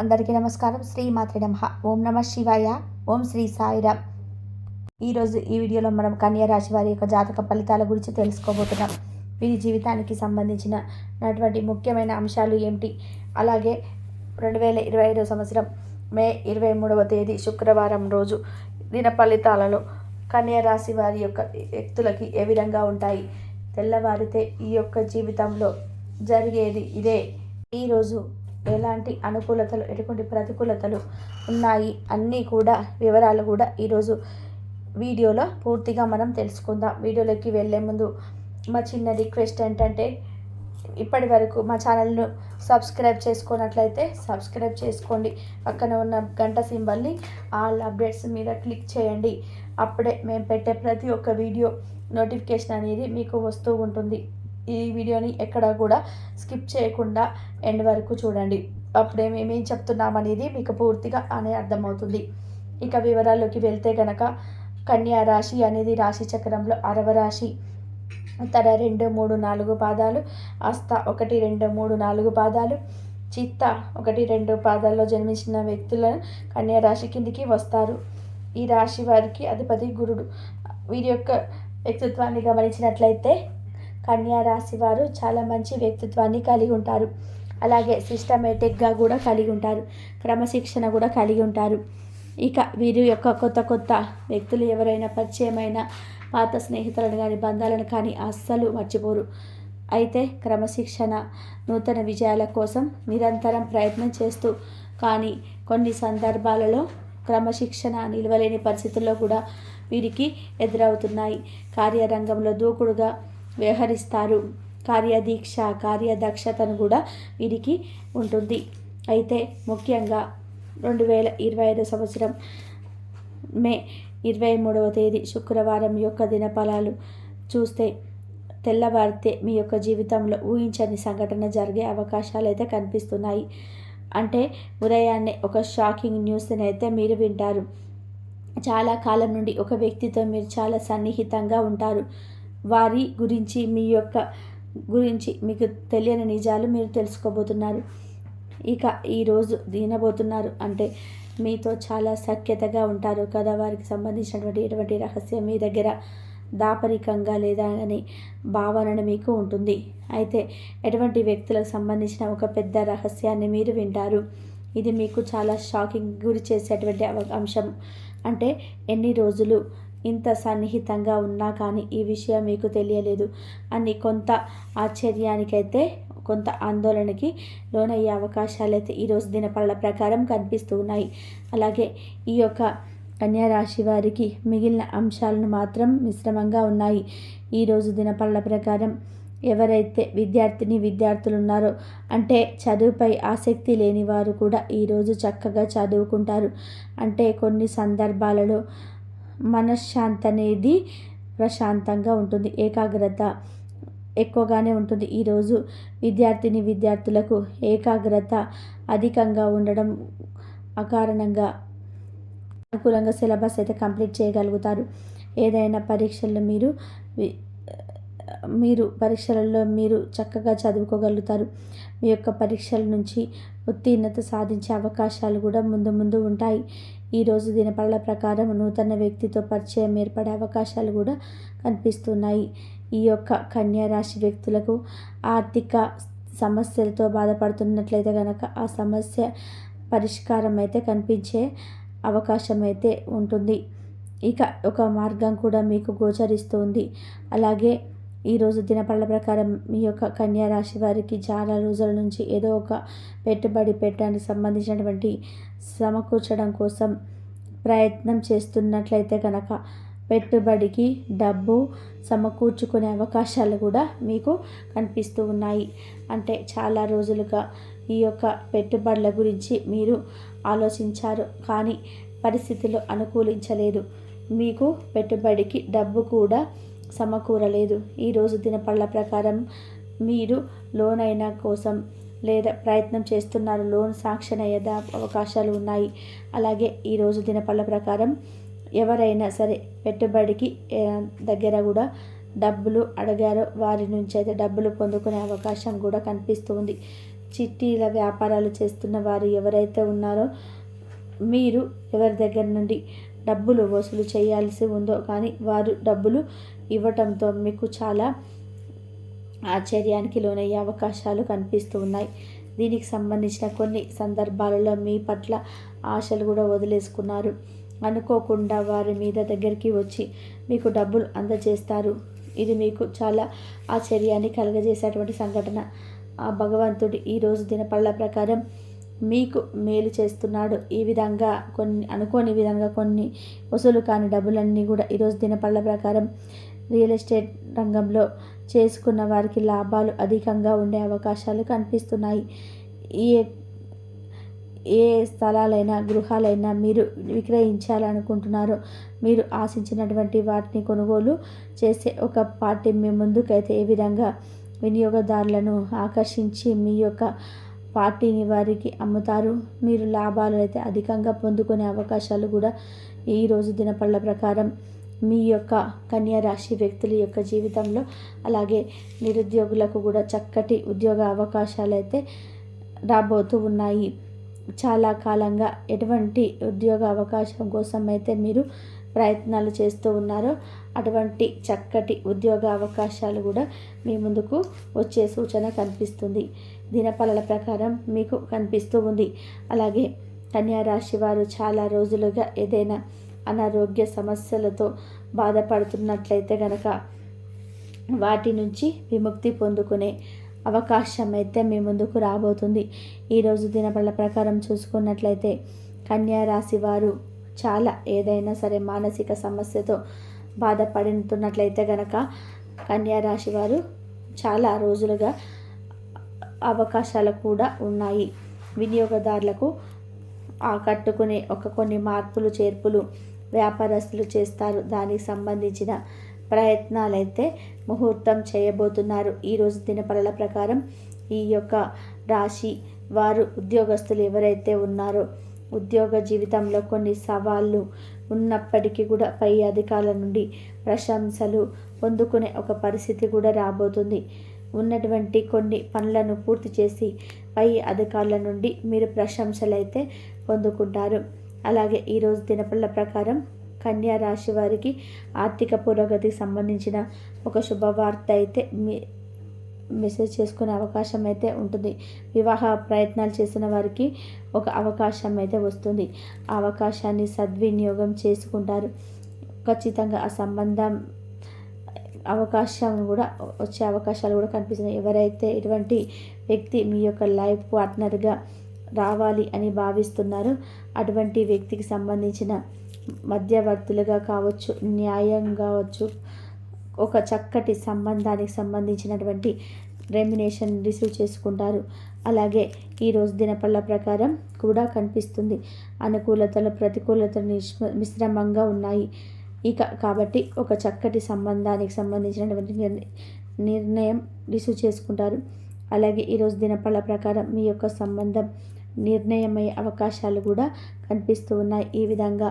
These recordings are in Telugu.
అందరికీ నమస్కారం. శ్రీ మాతృ నమ. ఓం నమ శివాయ. ఓం శ్రీ సాయిరామ్ ఈరోజు ఈ వీడియోలో మనం కన్యా రాశి వారి యొక్క జాతక ఫలితాల గురించి తెలుసుకోబోతున్నాం. వీరి జీవితానికి సంబంధించిన అటువంటి ముఖ్యమైన అంశాలు ఏమిటి? అలాగే రెండు వేల ఇరవై ఐదో సంవత్సరం మే ఇరవై మూడవ తేదీ శుక్రవారం రోజు దిన ఫలితాలలో కన్యా రాశి వారి యొక్క వ్యక్తులకి ఏ విధంగా ఉంటాయి? తెల్లవారితే ఈ యొక్క జీవితంలో జరిగేది ఇదే. ఈరోజు ఎలాంటి అనుకూలతలు ఎటువంటి ప్రతికూలతలు ఉన్నాయి అన్నీ కూడా వివరాలు కూడా ఈరోజు వీడియోలో పూర్తిగా మనం తెలుసుకుందాం. వీడియోలోకి వెళ్ళే ముందు మా చిన్న రిక్వెస్ట్ ఏంటంటే ఇప్పటి వరకు మా ఛానల్ను సబ్స్క్రైబ్ చేసుకున్నట్లయితే సబ్స్క్రైబ్ చేసుకోండి. పక్కన ఉన్న గంట సింబల్ని ఆల్ అప్డేట్స్ మీద క్లిక్ చేయండి. అప్పుడే మేము పెట్టే ప్రతి ఒక్క వీడియో నోటిఫికేషన్ అనేది మీకు వస్తూ ఉంటుంది. ఈ వీడియోని ఎక్కడ కూడా స్కిప్ చేయకుండా ఎండ్ వరకు చూడండి. అప్పుడే మేమేం చెప్తున్నామనేది మీకు పూర్తిగా అనే అర్థమవుతుంది. ఇక వివరాల్లోకి వెళ్తే గనక కన్యా రాశి అనేది రాశి చక్రంలో అరవ రాశి. తర రెండు మూడు నాలుగు పాదాలు అస్త ఒకటి రెండు మూడు నాలుగు పాదాలు చిత్త ఒకటి రెండు పాదాల్లో జన్మించిన వ్యక్తులను కన్యా రాశి కిందికి వస్తారు. ఈ రాశి వారికి అధిపతి గురుడు. వీరి యొక్క వ్యక్తిత్వాన్ని గమనించినట్లయితే రాశి వారు చాలా మంచి వ్యక్తిత్వాన్ని కలిగి ఉంటారు. అలాగే సిస్టమేటిక్గా కూడా కలిగి ఉంటారు. క్రమశిక్షణ కూడా కలిగి ఉంటారు. ఇక వీరి యొక్క కొత్త కొత్త వ్యక్తులు ఎవరైనా పరిచయమైన పాత స్నేహితులను కానీ బంధాలను కానీ అస్సలు మర్చిపోరు. అయితే క్రమశిక్షణ నూతన విజయాల కోసం నిరంతరం ప్రయత్నం చేస్తూ కానీ కొన్ని సందర్భాలలో క్రమశిక్షణ నిలవలేని పరిస్థితుల్లో కూడా వీరికి ఎదురవుతున్నాయి. కార్యరంగంలో దూకుడుగా వ్యవహరిస్తారు. కార్యదీక్ష కార్యదక్షతను కూడా వీరికి ఉంటుంది. అయితే ముఖ్యంగా రెండు వేల ఇరవై ఐదు సంవత్సరం మే ఇరవై మూడవ తేదీ శుక్రవారం యొక్క దినఫలాలు చూస్తే తెల్లవారితే మీ యొక్క జీవితంలో ఊహించని సంఘటన జరిగే అవకాశాలు అయితే కనిపిస్తున్నాయి. అంటే ఉదయాన్నే ఒక షాకింగ్ న్యూస్ని అయితే మీరు వింటారు. చాలా కాలం నుండి ఒక వ్యక్తితో మీరు చాలా సన్నిహితంగా ఉంటారు. వారి గురించి మీ యొక్క గురించి మీకు తెలియని నిజాలు మీరు తెలుసుకోబోతున్నారు. ఇక ఈరోజు దీనబోతున్నారు అంటే మీతో చాలా సఖ్యతగా ఉంటారు కదా. వారికి సంబంధించినటువంటి ఎటువంటి రహస్యం మీ దగ్గర దాపరికంగా లేదా అని భావన మీకు ఉంటుంది. అయితే ఎటువంటి వ్యక్తులకు సంబంధించిన ఒక పెద్ద రహస్యాన్ని మీరు వింటారు? ఇది మీకు చాలా షాకింగ్ గురి చేసేటువంటి అంశం అంటే ఎన్ని రోజులు ఇంత సన్నిహితంగా ఉన్నా కానీ ఈ విషయం మీకు తెలియలేదు. అని కొంత ఆశ్చర్యానికైతే కొంత ఆందోళనకి లోనయ్యే అవకాశాలు అయితే ఈరోజు దినపళ్ళ ప్రకారం కనిపిస్తూ ఉన్నాయి. అలాగే ఈ యొక్క కన్యారాశి వారికి మిగిలిన అంశాలను మాత్రం మిశ్రమంగా ఉన్నాయి. ఈరోజు దినపళ్ళ ప్రకారం ఎవరైతే విద్యార్థిని విద్యార్థులు ఉన్నారో అంటే చదువుపై ఆసక్తి లేని వారు కూడా ఈరోజు చక్కగా చదువుకుంటారు. అంటే కొన్ని సందర్భాలలో మనశ్శాంతి అనేది ప్రశాంతంగా ఉంటుంది ఏకాగ్రత ఎక్కువగానే ఉంటుంది. ఈరోజు విద్యార్థిని విద్యార్థులకు ఏకాగ్రత అధికంగా ఉండడం అకారణంగా అనుకూలంగా సిలబస్ అయితే కంప్లీట్ చేయగలుగుతారు. ఏదైనా పరీక్షల్లో మీరు మీరు పరీక్షలలో మీరు చక్కగా చదువుకోగలుగుతారు. మీ యొక్క పరీక్షల నుంచి ఉత్తీర్ణత సాధించే అవకాశాలు కూడా ముందు ముందు ఉంటాయి. ఈరోజు దినపళ్ళ ప్రకారం నూతన వ్యక్తితో పరిచయం ఏర్పడే అవకాశాలు కూడా కనిపిస్తున్నాయి. ఈ యొక్క కన్యా రాశి వ్యక్తులకు ఆర్థిక సమస్యలతో బాధపడుతున్నట్లయితే కనుక ఆ సమస్య పరిష్కారం అయితే కనిపించే అవకాశం అయితే ఉంటుంది. ఇక ఒక మార్గం కూడా మీకు గోచరిస్తుంది అలాగే ఈరోజు దినపళ్ళ ప్రకారం మీ యొక్క కన్యా రాశి వారికి చాలా రోజుల నుంచి ఏదో ఒక పెట్టుబడి పెట్టడానికి సంబంధించినటువంటి సమకూర్చడం కోసం ప్రయత్నం చేస్తున్నట్లయితే కనుక పెట్టుబడికి డబ్బు సమకూర్చుకునే అవకాశాలు కూడా మీకు కనిపిస్తూ ఉన్నాయి. అంటే చాలా రోజులుగా ఈ యొక్క పెట్టుబడుల గురించి మీరు ఆలోచించారు కానీ పరిస్థితులు అనుకూలించలేదు. మీకు పెట్టుబడికి డబ్బు కూడా సమకూరలేదు. ఈరోజు దినపళ్ళ ప్రకారం మీరు లోన్ అయిన కోసం లేదా ప్రయత్నం చేస్తున్నారు. లోన్ సాంక్షన్ అయ్యేదా అవకాశాలు ఉన్నాయి. అలాగే ఈరోజు దినపళ్ళ ప్రకారం ఎవరైనా సరే పెట్టుబడికి దగ్గర కూడా డబ్బులు అడిగారో. వారి నుంచి అయితే డబ్బులు పొందుకునే అవకాశం కూడా కనిపిస్తుంది చిట్టీల వ్యాపారాలు చేస్తున్న వారు ఎవరైతే ఉన్నారో మీరు ఎవరి దగ్గర నుండి డబ్బులు వసూలు చేయాల్సి ఉందో కానీ వారు డబ్బులు ఇవ్వటంతో మీకు చాలా ఆశ్చర్యానికి లోనయ్యే అవకాశాలు కనిపిస్తూ ఉన్నాయి దీనికి సంబంధించిన కొన్ని సందర్భాలలో మీ పట్ల ఆశలు కూడా వదిలేసుకున్నారు. అనుకోకుండా వారి మీద దగ్గరికి వచ్చి మీకు డబ్బులు అందజేస్తారు. ఇది మీకు చాలా ఆశ్చర్యాన్ని కలగజేసేటువంటి సంఘటన. ఆ భగవంతుడు ఈరోజు దినపళ్ళ ప్రకారం మీకు మేలు చేస్తున్నాడు. ఈ విధంగా కొన్ని అనుకోని విధంగా కొన్ని వసూలు కాని డబ్బులన్నీ కూడా ఈరోజు దినపళ్ళ ప్రకారం రియల్ ఎస్టేట్ రంగంలో చేసుకున్న వారికి లాభాలు అధికంగా ఉండే అవకాశాలు కనిపిస్తున్నాయి. ఏ ఏ స్థలాలైనా గృహాలైనా మీరు విక్రయించాలనుకుంటున్నారో. మీరు ఆశించినటువంటి వాటిని కొనుగోలు చేసే ఒక పార్టీ మీ ముందుకైతే ఏ విధంగా వినియోగదారులను ఆకర్షించి మీ యొక్క పార్టీని వారికి అమ్ముతారు. మీరు లాభాలు అయితే అధికంగా పొందుకునే అవకాశాలు కూడా ఈరోజు దినపళ్ళ ప్రకారం మీ యొక్క కన్యా రాశి వ్యక్తుల యొక్క జీవితంలో అలాగే నిరుద్యోగులకు కూడా చక్కటి ఉద్యోగ అవకాశాలు అయితే రాబోతూ ఉన్నాయి. చాలా కాలంగా ఎటువంటి ఉద్యోగ అవకాశం కోసం అయితే మీరు ప్రయత్నాలు చేస్తూ ఉన్నారో అటువంటి చక్కటి ఉద్యోగ అవకాశాలు కూడా మీ ముందుకు వచ్చే సూచన కనిపిస్తుంది. దినఫలాల ప్రకారం మీకు కనిపిస్తూ ఉంది. అలాగే కన్యారాశి వారు చాలా రోజులుగా ఏదైనా అనారోగ్య సమస్యలతో బాధపడుతున్నట్లయితే కనుక వాటి నుంచి విముక్తి పొందుకునే అవకాశం అయితే మీ ముందుకు రాబోతుంది. ఈరోజు దినపళ్ళ ప్రకారం చూసుకున్నట్లయితే కన్యా రాశి వారు చాలా ఏదైనా సరే మానసిక సమస్యతో బాధపడుతున్నట్లయితే గనక కన్యా రాశి వారు చాలా రోజులుగా అవకాశాలు కూడా ఉన్నాయి. వినియోగదారులకు ఆకట్టుకునే ఒక కొన్ని మార్పులు చేర్పులు వ్యాపారస్తులు చేస్తారు. దానికి సంబంధించిన ప్రయత్నాలైతే ముహూర్తం చేయబోతున్నారు. ఈరోజు దినపరల ప్రకారం ఈ యొక్క రాశి వారు ఉద్యోగస్తులు ఎవరైతే ఉన్నారో ఉద్యోగ జీవితంలో కొన్ని సవాళ్ళు ఉన్నప్పటికీ కూడా పై అధికారుల నుండి ప్రశంసలు పొందుకునే ఒక పరిస్థితి కూడా రాబోతుంది. ఉన్నటువంటి కొన్ని పనులను పూర్తి చేసి పై అధికారుల నుండి మీరు ప్రశంసలు అయితే పొందుకుంటారు. అలాగే ఈరోజు దినపళ్ళ ప్రకారం కన్యా రాశి వారికి ఆర్థిక పురోగతికి సంబంధించిన ఒక శుభవార్త అయితే మీ మెసేజ్ చేసుకునే అవకాశం అయితే ఉంటుంది. వివాహ ప్రయత్నాలు చేసిన వారికి ఒక అవకాశం అయితే వస్తుంది. ఆ అవకాశాన్ని సద్వినియోగం చేసుకుంటారు. ఖచ్చితంగా ఆ సంబంధం అవకాశం కూడా వచ్చే అవకాశాలు కూడా కనిపిస్తున్నాయి. ఎవరైతే ఇటువంటి వ్యక్తి మీ యొక్క లైఫ్ పార్ట్నర్గా రావాలి అని భావిస్తున్నారో అటువంటి వ్యక్తికి సంబంధించిన మధ్యవర్తులుగా కావచ్చు న్యాయం కావచ్చు ఒక చక్కటి సంబంధానికి సంబంధించినటువంటి రెమినేషన్ రిసీవ్ చేసుకుంటారు. అలాగే ఈరోజు దినపళ్ళ ప్రకారం కూడా కనిపిస్తుంది. అనుకూలతలు ప్రతికూలతలు మిశ్రమంగా ఉన్నాయి. ఇక కాబట్టి ఒక చక్కటి సంబంధానికి సంబంధించినటువంటి నిర్ణయం రిసీవ్ చేసుకుంటారు. అలాగే ఈరోజు దినపళ్ళ ప్రకారం మీ యొక్క సంబంధం నిర్ణయమయ్యే అవకాశాలు కూడా కనిపిస్తూ ఉన్నాయి. ఈ విధంగా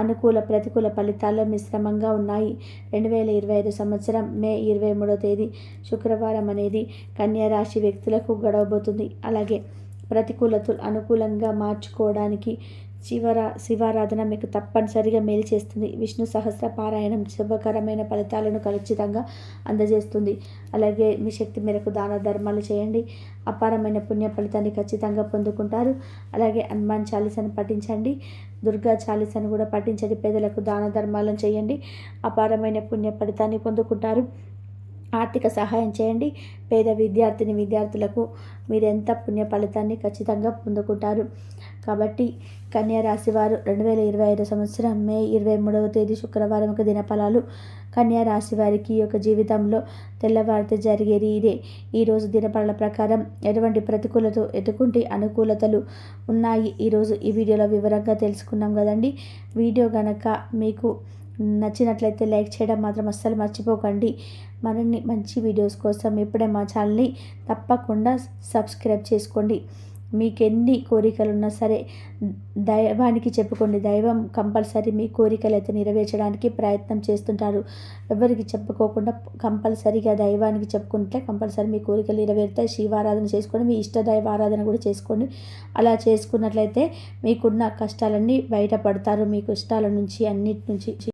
అనుకూల ప్రతికూల ఫలితాలు మిశ్రమంగా ఉన్నాయి. రెండు వేల ఇరవై ఐదు సంవత్సరం మే ఇరవై మూడో తేదీ శుక్రవారం అనేది కన్యారాశి వ్యక్తులకు గడవబోతుంది. అలాగే ప్రతికూలతలు అనుకూలంగా మార్చుకోవడానికి శివరా శివారాధన మీకు తప్పనిసరిగా మేలు చేస్తుంది. విష్ణు సహస్ర పారాయణం శుభకరమైన ఫలితాలను ఖచ్చితంగా అందజేస్తుంది. అలాగే మీ శక్తి మేరకు దాన ధర్మాలు చేయండి. అపారమైన పుణ్య ఫలితాన్ని ఖచ్చితంగా పొందుకుంటారు. అలాగే హనుమాన్ చాలీసాను పఠించండి. దుర్గా చాలీసాను కూడా పఠించండి. పేదలకు దాన ధర్మాలను చేయండి. అపారమైన పుణ్య ఫలితాన్ని పొందుకుంటారు. ఆర్థిక సహాయం చేయండి. పేద విద్యార్థిని విద్యార్థులకు మీరు ఎంత పుణ్య ఫలితాన్ని ఖచ్చితంగా పొందుకుంటారు. కాబట్టి కన్యా రాశి వారు రెండు వేల ఇరవై ఐదు సంవత్సరం మే ఇరవై మూడవ తేదీ శుక్రవారం ఒక దినఫలాలు. కన్యా రాశి వారికి యొక్క జీవితంలో తెల్లవారితే జరిగేది ఇదే. ఈరోజు దినఫలాల ప్రకారం ఎటువంటి ప్రతికూలత ఎటువంటి అనుకూలతలు ఉన్నాయి? ఈరోజు ఈ వీడియోలో వివరంగా తెలుసుకున్నాం కదండి. వీడియో కనుక మీకు నచ్చినట్లయితే లైక్ చేయడం మాత్రం అస్సలు మర్చిపోకండి. మరిన్ని మంచి వీడియోస్ కోసం ఇప్పుడే మా ఛానల్ని తప్పకుండా సబ్స్క్రైబ్ చేసుకోండి. మీకు ఎన్ని కోరికలు ఉన్నా సరే దైవానికి చెప్పుకోండి. దైవం కంపల్సరీ మీ కోరికలు అయితే నెరవేర్చడానికి ప్రయత్నం చేస్తుంటారు. ఎవరికి చెప్పుకోకుండా కంపల్సరీగా దైవానికి చెప్పుకుంటే కంపల్సరీ మీ కోరికలు నెరవేరుతాయి. శివారాధన చేసుకోండి మీ ఇష్ట దైవ ఆరాధన కూడా చేసుకోండి. అలా చేసుకున్నట్లయితే మీకున్న కష్టాలన్నీ బయటపడతారు. మీ కష్టాల నుంచి అన్నిటి నుంచి